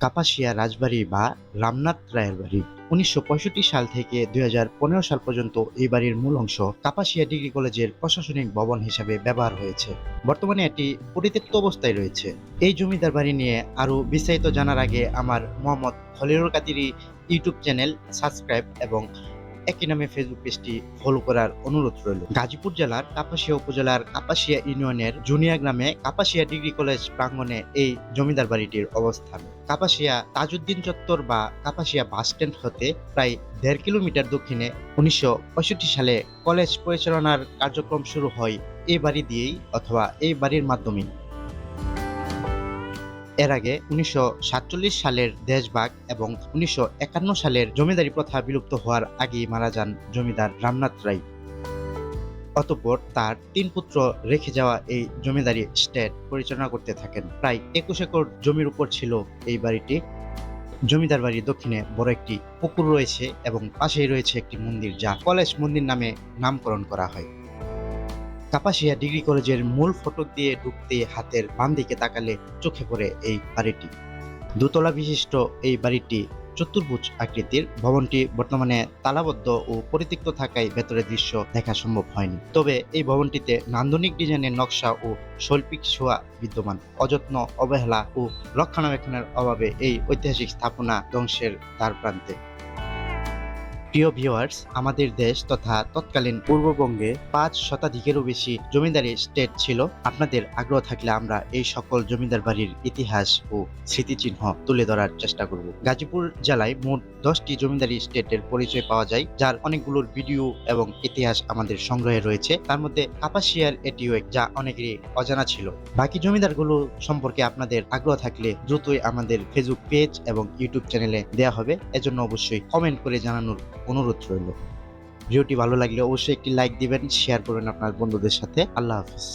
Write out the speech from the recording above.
কাপাসিয়া রাজবাড়ি বা রামনাথ রায়ের বাড়ি। উনিশশো পঁয়ষট্টি সাল থেকে দু হাজার পনেরো সাল পর্যন্ত এই বাড়ির মূল অংশ কাপাসিয়া ডিগ্রি কলেজের প্রশাসনিক ভবন হিসাবে ব্যবহার হয়েছে। বর্তমানে এটি পরিত্যক্ত অবস্থায় রয়েছে। এই জমিদার বাড়ি নিয়ে আরও বিস্তারিত জানার আগে আমার Mohammad Khalirul Katiri YouTube channel subscribe এবং একই নামে ফেসবুক পেজটি ফলো করার অনুরোধ রইল। গাজীপুর জেলার কাপাসিয়া উপজেলার কাপাসিয়া ইউনিয়নের জুনিয়া গ্রামে কাপাসিয়া ডিগ্রি কলেজ প্রাঙ্গণে এই জমিদার বাড়িটির অবস্থান। কাপাসিয়া তাজউদ্দিন চত্বর বা কাপাসিয়া বাস স্ট্যান্ড হতে প্রায় দেড় কিলোমিটার দক্ষিণে উনিশশো পঁয়ষট্টি সালে কলেজ পরিচালনার কার্যক্রম শুরু হয় এই বাড়ি দিয়েই অথবা এই বাড়ির মাধ্যমেই। এর আগে উনিশশো সাতচল্লিশ সালের দেশভাগ এবং উনিশশো একান্ন সালের জমিদারি প্রথা বিলুপ্ত হওয়ার আগেই মারা যান জমিদার রামনাথ রায়। অতঃপর তার তিন পুত্র রেখে যাওয়া এই জমিদারি স্টেট পরিচালনা করতে থাকেন। প্রায় একুশ একর জমির উপর ছিল এই বাড়িটি। জমিদার বাড়ির দক্ষিণে বড় একটি পুকুর রয়েছে এবং পাশেই রয়েছে একটি মন্দির যা কলেজ মন্দির নামে নামকরণ করা হয়। কাপাসিয়া ডিগ্রি কলেজের মূল ফটক দিয়ে ঢুকতে হাতের বাম দিকে তাকালে চোখে পড়ে এই বাড়িটি। দোতলা বিশিষ্ট এই বাড়িটি চতুর্ভুজ আকৃতির। ভবনটি বর্তমানে তালাবদ্ধ ও পরিত্যক্ত থাকায় ভেতরের দৃশ্য দেখা সম্ভব হয়নি। তবে এই ভবনটিতে নান্দনিক ডিজাইনের নকশা ও শৈল্পিক ছোঁয়া বিদ্যমান। অযত্ন, অবহেলা ও রক্ষণাবেক্ষণের অভাবে এই ঐতিহাসিক স্থাপনা ধ্বংসের দ্বার প্রান্তে প্রিয় ভিউয়ার্স, আমাদের দেশ তথা তৎকালীন পূর্ববঙ্গে পাঁচ শতাধিকেরও বেশি জমিদারি স্টেট ছিল। আপনাদের আগ্রহ থাকলে আমরা এই সকল জমিদার বাড়ির ইতিহাস ও স্মৃতিচিহ্ন তুলে ধরার চেষ্টা করব। গাজীপুর জেলায় মোট দশটি জমিদারি স্টেটের পরিচয় পাওয়া যায়, যার অনেকগুলোর ভিডিও এবং ইতিহাস আমাদের সংগ্রহে রয়েছে। তার মধ্যে কাপাসিয়ার এটিও যা অনেকেরই অজানা ছিল। বাকি জমিদারগুলো সম্পর্কে আপনাদের আগ্রহ থাকলে দ্রুতই আমাদের ফেসবুক পেজ এবং ইউটিউব চ্যানেলে দেওয়া হবে। এজন্য অবশ্যই কমেন্ট করে জানানোর অনুরোধ রইল। ভিডিওটি ভালো লাগলে অবশ্যই একটি লাইক দিবেন শেয়ার করবেন আপনার বন্ধুদের সাথে। আল্লাহ হাফিজ।